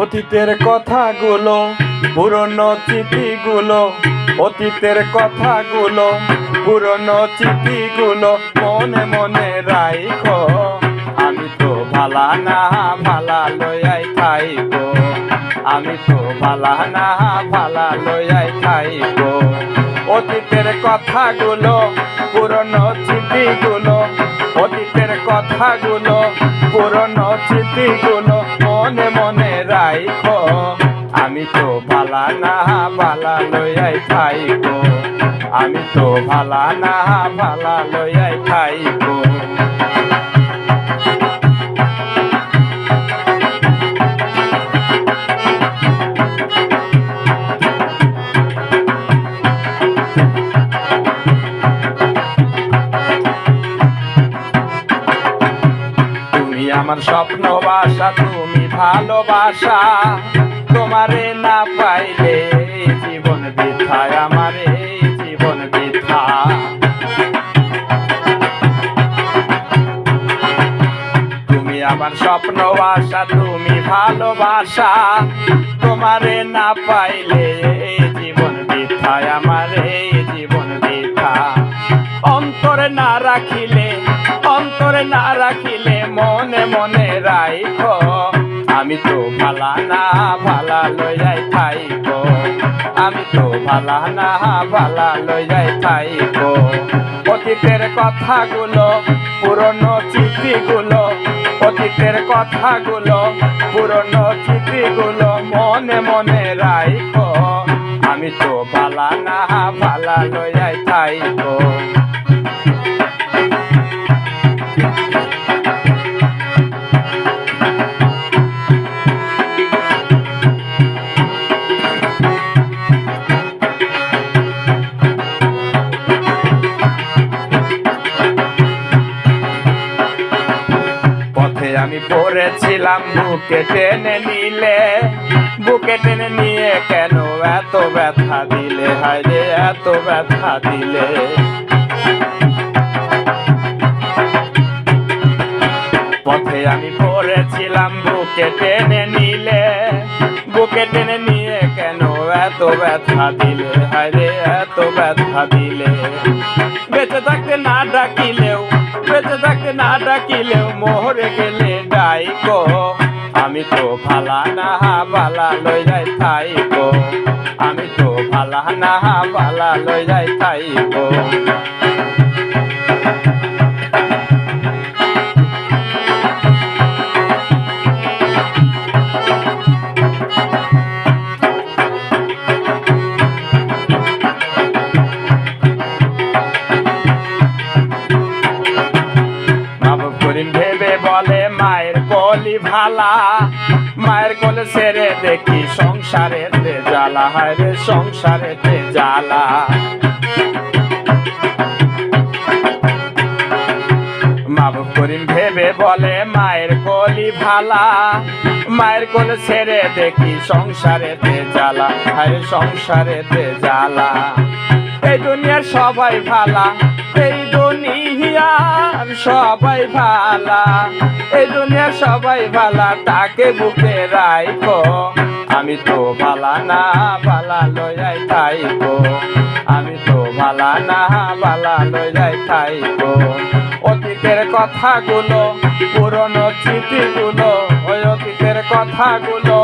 অতীতের কথাগুলো, পুরনো চিঠিগুলো, অতীতের কথাগুলো, পুরনো চিঠিগুলো মনে মনে রাইখো। আমি তো ভালা না, ভালা লয়াই খাইবো। আমি তো ভালা না, ভালা লয়াই খাইবো। অতীতের কথাগুলো, পুরনো চিঠিগুলো, অতীতের কথাগুলো, পুরনো স্মৃতিগুলো না ভালা লইয়াই খাইবো। আমি তো ভালা না, ভালা লইয়াই খাইবো। আমার স্বপ্ন বাসা তুমি ভালোবাসা। তোমারে না পাইলে জীবন বৃথায় আমার জীবন বৃথা। তুমি আমার স্বপ্ন বাসা তুমি ভালোবাসা। তোমারে না পাইলে জীবন বৃথায় আমার জীবন বৃথা। অন্তরে না রাখিলে, অন্তরে না রাখিলে মনে মনে রাইখো। আমি তো ভালা না, ভালা লইয়াই খাইব আমি তো ভালা না, ভালা লইয়াই খাইব অতীতের কথাগুলো, পুরনো স্মৃতিগুলো অতীতের কথাগুলো, পুরনো স্মৃতিগুলো মনে মনে রাইখো। আমি তো ভালা না পথে আমি পড়েছিলাম, বুকে টেনে নিলে। বুকে টেনে নিয়ে কেন এত ব্যথা দিলে? হায় রে, এত ব্যথা দিলে। পথে আমি পড়েছিলাম, বুকে টেনে নিলে। বুকে টেনে নিয়ে কেন এত ব্যথা দিলে? হায় রে, এত ব্যথা দিলে। বেঁচে থাকতে না থাকতে না ডাকিলেও মোহরে গেলে ডাইক আমি তো ভালা না বালা লই যাই থাইব আমি তো ভালা না বালা লই যাই থাইকো বলে, মায়ের কলি ভালা, মায়ের কোলে সেরে দেখি সংসারেতে জ্বালা। হায় রে, সংসারেতে জ্বালা। মাবুব করিম ভেবে বলে, মায়ের কলি ভালা, মায়ের কোলে ছেড়ে দেখি সংসারেতে জ্বালা। হায় সংসারেতে জ্বালা। এই দুনিয়ার সবাই ভালা। এই দুনিয়ার সবাই ভালা, এই দুনিয়ার সবাই ভালা, তাকে বুকে রাইখো। আমি তো ভালা না, ভালা লইয়াই খাইবো আমি তো ভালা না, ভালা লইয়াই খাইবো অতীতের কথাগুলো, পুরনো স্মৃতিগুলো, ওই অতীতের কথাগুলো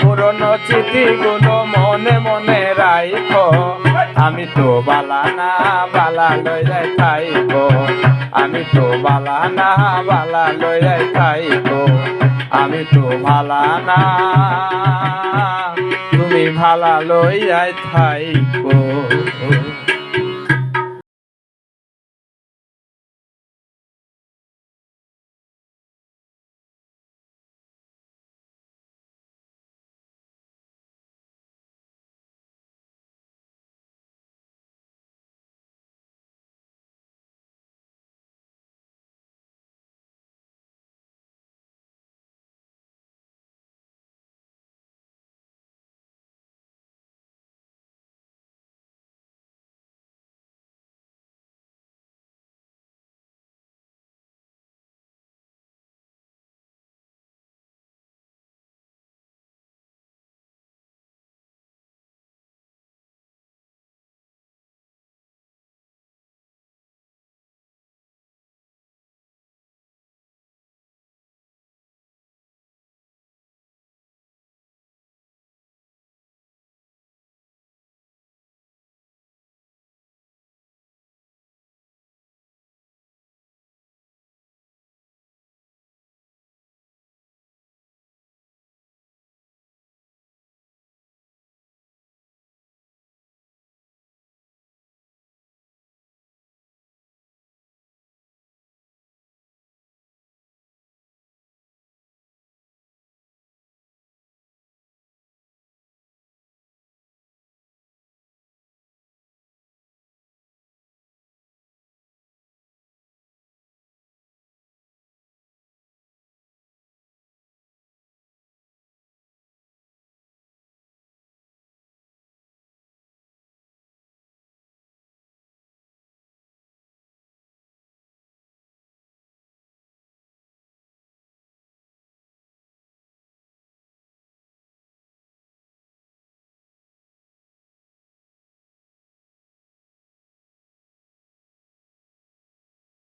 পুরনো চিঠিগুলো মনে মনে রাইখো। আমি তো বালা না, বালা লইয়াই খাইব আমি তো বালা না, বালা লইয়াই খাইব আমি তো ভালা না, তুমি ভালা লই যাই খাইব